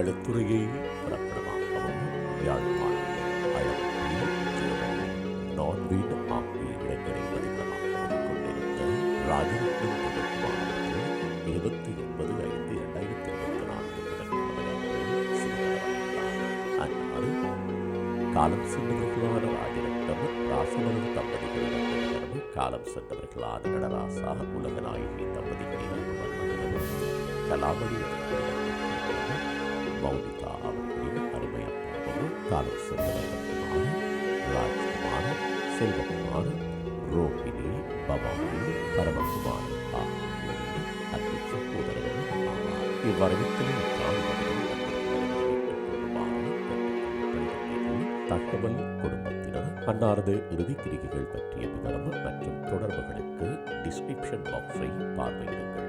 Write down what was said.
களுத்துறையை பிறப்பிடமாகவும் யாழ்ப்பாணம் அழகுடி ஆகிய இடங்களை வதிவிடமாகவும் கொண்டிருந்த ராஜரத்னம் தொகுப்பு இருபத்தி ஒன்பது ஐந்து இரண்டாயிரத்தி இருபத்தி நான்கு முதல் காலம் சென்றவர்களான ராஜரட்னம் ராசமலர் காலம் சென்றவர்களான நடராசா உலகநாயகி தம்பதிகளின் கலாமணி மௌனிகா அவர்களின் அருமையான அப்பாவும் காலம் சென்றவர்களுமான ராஜ்குமார் செல்வகுமார் ரோஹிணி பவானி பரமகுமார் ஆகியோரின் அன்பு சகோதரர்கள் ஆவார் இவ்வரவித்தலை தகவல் குடும்பத்தினர் அன்னாரது இறுதி கிரிகைகள் பற்றிய விவரம் மற்றும் தொடர்புகளுக்கு டிஸ்கிரிப்ஷன் பாக்ஸை பார்வையிடுங்கள்